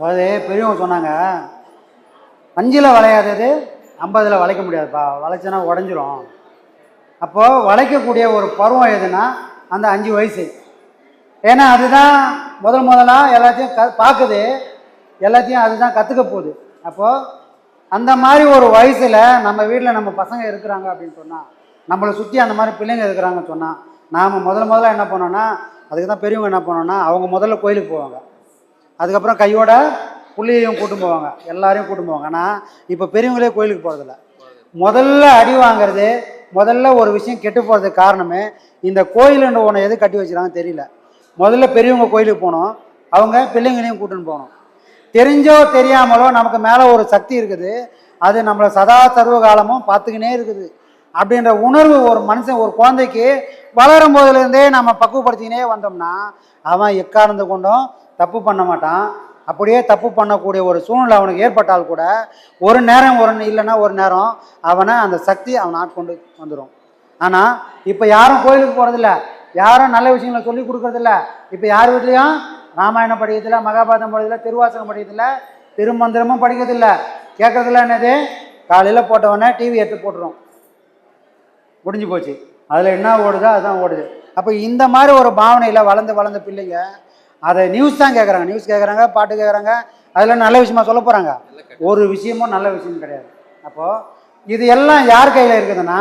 அதாவது பெரியவங்க சொன்னாங்க அஞ்சில் வளையாதது ஐம்பதில் வளைக்க முடியாதுப்பா வளைச்சனா உடஞ்சிரும். அப்போது வளைக்கக்கூடிய ஒரு பருவம் எதுனா அந்த அஞ்சு வயசு. ஏன்னா அதுதான் முதல் முதலாக எல்லாத்தையும் க பார்க்குது எல்லாத்தையும் அதுதான் கற்றுக்க போகுது. அப்போது அந்த மாதிரி ஒரு வயசில் நம்ம வீட்டில் நம்ம பசங்க இருக்கிறாங்க அப்படின்னு சொன்னால் நம்மளை சுற்றி அந்த மாதிரி பிள்ளைங்க இருக்கிறாங்கன்னு சொன்னால் நாம் முதல் முதல்ல என்ன பண்ணோன்னா அதுக்கு தான் பெரியவங்க என்ன பண்ணோன்னா அவங்க முதல்ல கோயிலுக்கு போவாங்க. அதுக்கப்புறம் கையோட புள்ளியையும் கூட்டும் போவாங்க. எல்லாரையும் கூட்டும் போவாங்க. ஆனால் இப்போ பெரியவங்களே கோயிலுக்கு போகிறதில்ல முதல்ல அடி வாங்குறது முதல்ல ஒரு விஷயம் கெட்டு போகிறதுக்கு காரணமே இந்த கோயிலுன்ற ஒன்று எது கட்டி வச்சுருக்காங்க தெரியல. முதல்ல பெரியவங்க கோயிலுக்கு போகணும் அவங்க பிள்ளைங்களையும் கூட்டின்னு போகணும் தெரிஞ்சோ தெரியாமலோ நமக்கு மேலே ஒரு சக்தி இருக்குது. அது நம்மளை சதா சர்வ காலமும் பார்த்துக்கினே இருக்குது. அப்படின்ற உணர்வு ஒரு மனுஷன் ஒரு குழந்தைக்கு வளரும் போதுலேருந்தே நம்ம பக்குவப்படுத்திக்கினே வந்தோம்னா அவன் எக்காரணத்தை கொண்டும் தப்பு பண்ண மாட்டான். அப்படியே தப்பு பண்ணக்கூடிய ஒரு சூழ்நிலை அவனுக்கு ஏற்பட்டால் கூட ஒரு நேரம் ஒரு இல்லைன்னா ஒரு நேரம் அவனை அந்த சக்தி அவன் ஆட்கொண்டு வந்துடும் ஆனால் இப்போ யாரும் கோயிலுக்கு போகிறதில்ல யாரும் நல்ல விஷயங்களை சொல்லி கொடுக்கறதில்ல. இப்போ யார் வீட்லேயும்? ராமாயணம் படிக்கிறதில்ல மகாபாரதம் படிக்கிறதில்ல திருவாசகம் படிக்கிறதில்ல திருமந்திரமும் படிக்கிறதில்ல. கேட்குறதில்ல என்னது? காலையில் போட்டவொடனே டிவி எடுத்து போட்டுரும். முடிஞ்சு போச்சு. அதில் என்ன ஓடுதோ அதுதான் ஓடுது. அப்போ இந்த மாதிரி ஒரு பாவனையில் வளர்ந்து வளர்ந்த பிள்ளைங்க அதை நியூஸ் தான் கேட்குறாங்க நியூஸ் கேட்குறாங்க பாட்டு கேட்குறாங்க அதில் நல்ல விஷயமா சொல்ல போகிறாங்க ஒரு விஷயமும் நல்ல விஷயம் கிடையாது. அப்போது இது எல்லாம் யார் கையில் இருக்குதுன்னா